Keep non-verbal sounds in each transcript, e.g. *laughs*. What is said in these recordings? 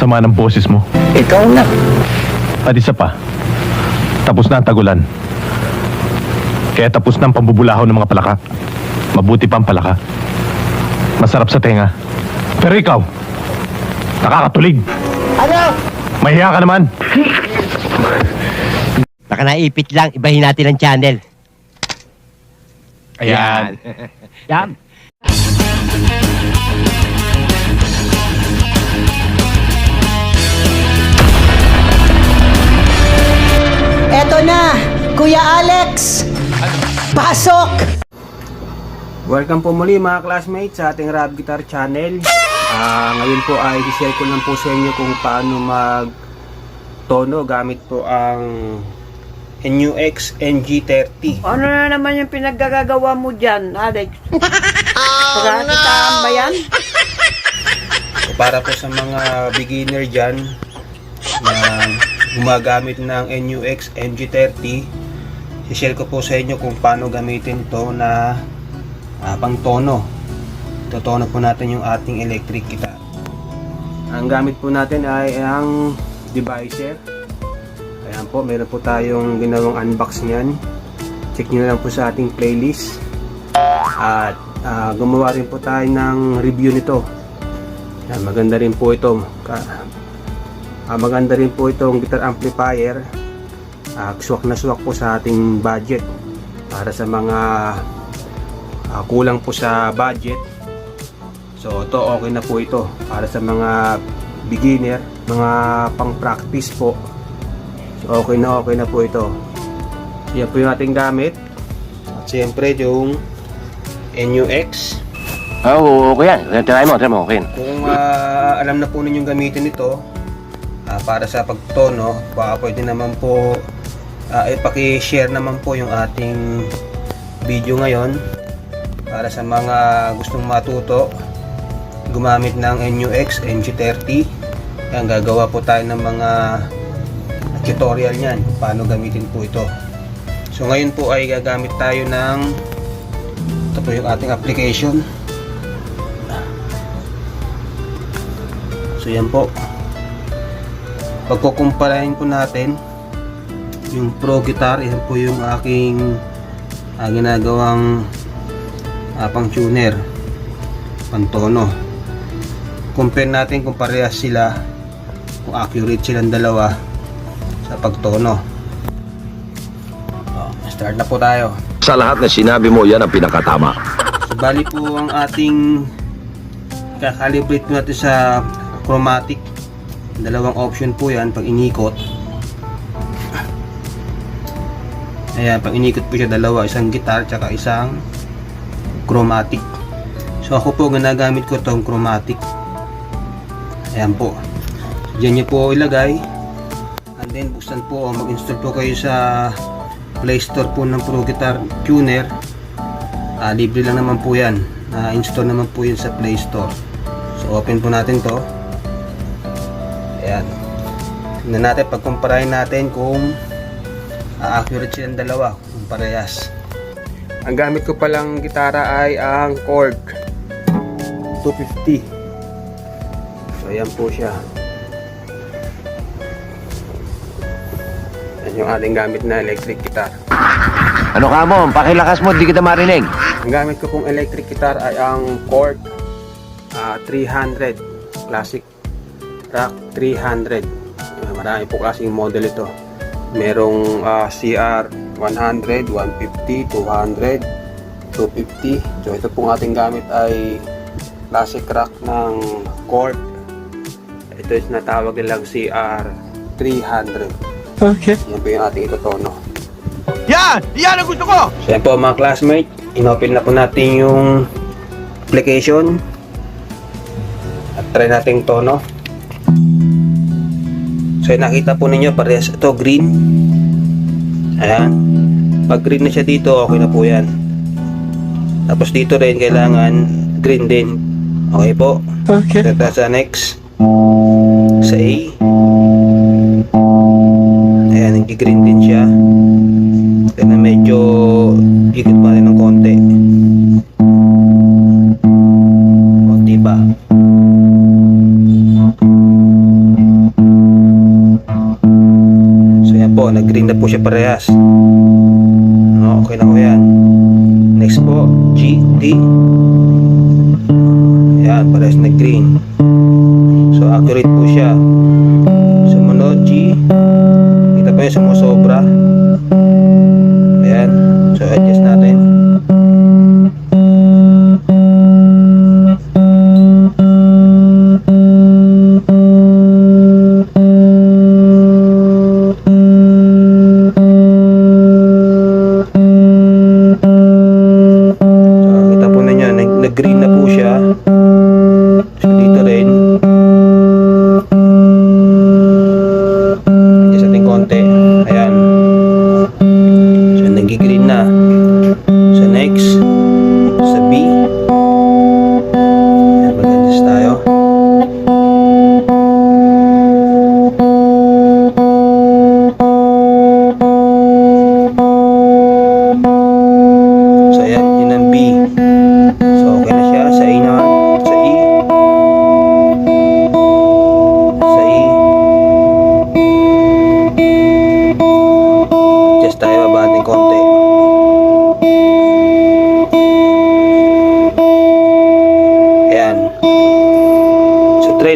Sama ng boses mo. Ikaw na. At isa pa, tapos na ang tagulan. Kaya tapos na ang pambubulahaw ng mga palaka. Mabuti pa ang palaka. Masarap sa tenga. Pero ikaw, nakakatulig. Ano? Mahiya ka naman. Baka naipit lang, ibahin natin ang channel. Ayan. Yan. Na, Kuya Alex! Pasok! Welcome po muli mga classmates sa ating Rap Guitar Channel. Ah, ngayon po ay i-share ko lang po sa inyo kung paano mag tono gamit po ang NUX NG30. Ano na naman yung pinaggagawa mo dyan, Alex? *laughs* Oh, no! ba yan? Para po sa mga beginner dyan na gumagamit ng NUX NG30, i-share ko po sa inyo kung paano gamitin to na ah, pang tono. Totono po natin yung ating electric guitar. Ang gamit po natin ay ang divisor. Ayan po, meron po tayong ginawang unbox niyan. Check nyo lang po sa ating playlist. At ah, gumawa rin po tayo ng review nito. Ayan, maganda rin po ito. Ah, maganda rin po itong guitar amplifier. Ah, swak na swak po sa ating budget. Para sa mga ah, kulang po sa budget. So ito okay na po ito para sa mga beginner, mga pang practice po. So okay na okay na po ito. Yan po yung ating gamit. At siyempre yung NUX. Oo, okay yan. Try mo, try mo, okay. Kung ah, alam na po ninyong gamitin ito para sa pagtono, baka pwede naman po uh, ipaki-share naman po yung ating video ngayon para sa mga gustong matuto gumamit ng NUX NG30 yan gagawa po tayo ng mga tutorial niyan kung paano gamitin po ito. So ngayon po ay gagamit tayo ng ito po yung ating application. So yan po. Pagkukumparahin po natin yung Pro Guitar, yan po yung aking ah, ginagawang ah, pang tuner, pang tono. Compare natin kung parehas sila, kung accurate silang dalawa sa pagtono. Oh, start na po tayo. Sa lahat na sinabi mo, yan ang pinakatama. So, bali po ang ating kakalibrate po natin sa chromatic. Dalawang option po yan pag inikot. Ayan, pag inikot po siya dalawa, isang guitar tsaka isang chromatic. So ako po ginagamit ko tong chromatic. Ayan po. So, Diyan nyo po ilagay. And then buksan po o mag-install po kayo sa Play Store po ng Pro Guitar Tuner. Ah, libre lang naman po yan. Na-install naman po yun sa Play Store. So, open po natin to. Ayan. Tingnan natin, pagkumparahin natin kung ah, accurate silang dalawa, kung parehas. Ang gamit ko palang gitara ay ang Korg 250. So, ayan po siya. Yan yung ating gamit na electric guitar. Ano ka mo? Pakilakas mo, di kita marinig. Ang gamit ko pong electric guitar ay ang Korg ah, 300 Classic Rock 300 Ah, marami po klaseng model ito merong ah, CR 100, 150, 200 250 so ito pong ating gamit ay Classic Rock ng Korg ito is natawag nilang CR 300 Okay. Yan po yung ating itotono. Yan! Yan ang gusto ko! So yan po mga classmate, inopen na po natin yung application at try natin tono. So nakita po ninyo parehas ito green. Ayan. Pag green na siya dito, okay na po yan. Tapos dito rin kailangan green din. Okay po. Okay. Tata sa next. Sa A. Ayan, nag-green din siya. Kaya medyo ikot pa rin ng konti. Na po siya parehas. No, okay na po yan. Next po, G, D. Yan, parehas nag-green. So, accurate po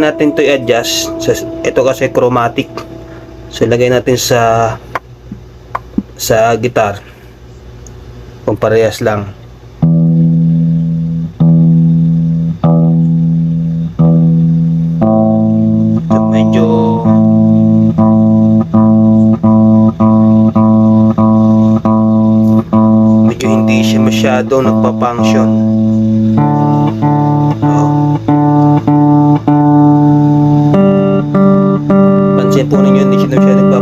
natin to i-adjust. So, ito kasi chromatic. So, lagay natin sa sa guitar. Kung parehas lang. So, medyo medyo hindi siya masyado nagpa-function.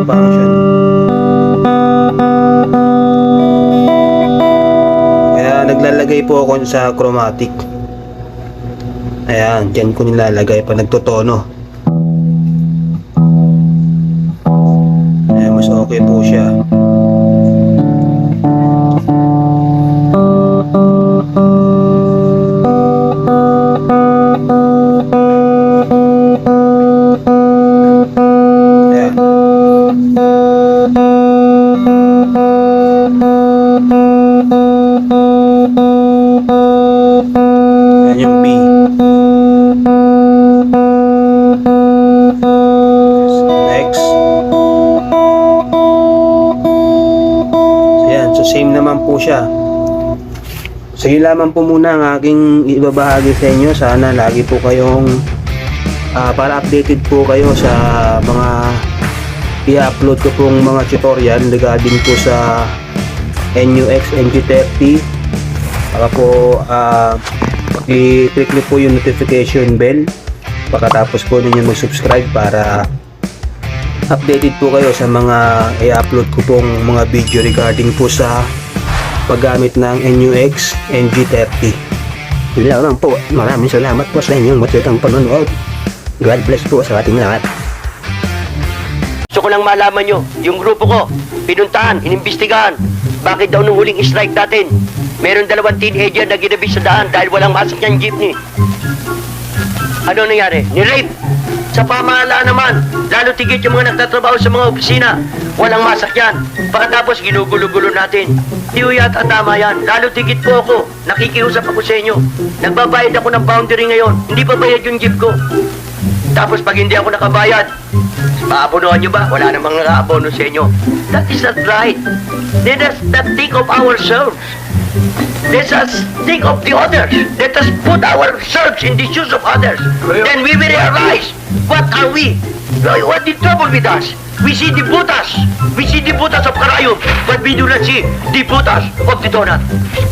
Nagpa-function. Kaya naglalagay po ako sa chromatic. Ayan, dyan ko nilalagay pa nagtotono. Ayan, mas okay po siya. Siya. So yun lamang po muna ang aking ibabahagi sa inyo. Sana lagi po kayong ah, para updated po kayo sa mga i-upload ko pong mga tutorial regarding po sa NUX NG30 Baka po uh, i-click niyo po yung notification bell pagkatapos po ninyo mag-subscribe para updated po kayo sa mga i-upload ko pong mga video regarding po sa paggamit ng NUX NG30 yun lang po maraming salamat po sa inyong matutang panonood God bless po sa ating lahat Gusto ko lang malaman nyo, yung grupo ko, pinuntahan, inimbestigahan. Bakit daw nung huling strike natin, meron dalawang teenager na ginabi sa daan dahil walang masak yung jeepney. Ano nangyari? Ni-rape. Sa pamahalaan naman, lalo tigit yung mga nagtatrabaho sa mga opisina. Walang masak yan. Pagkatapos ginugulo-gulo natin. Di ko yata tama yan. Lalo tigit po ako. Nakikiusap ako sa inyo. Nagbabayad ako ng boundary ngayon. Hindi pa bayad yung jeep ko. Tapos pag hindi ako nakabayad, Paabonohan nyo ba? Wala namang nakaabono sa inyo. That is not right. Let us not think of ourselves. Let us think of the others. Let us put ourselves in the shoes of others. Then we what are we? What the trouble with us? We see the butas. We see the butas of Karayom, but we do not see the butas of the donut.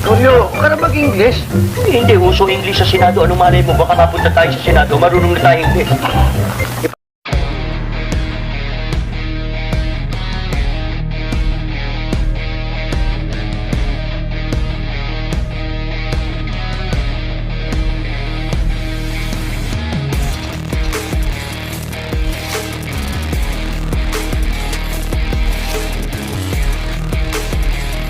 Kuya, ka na mag-English? Hindi, uso English sa Senado. Anong malay mo? Baka mapunta tayo sa Senado, marunong na tayo English.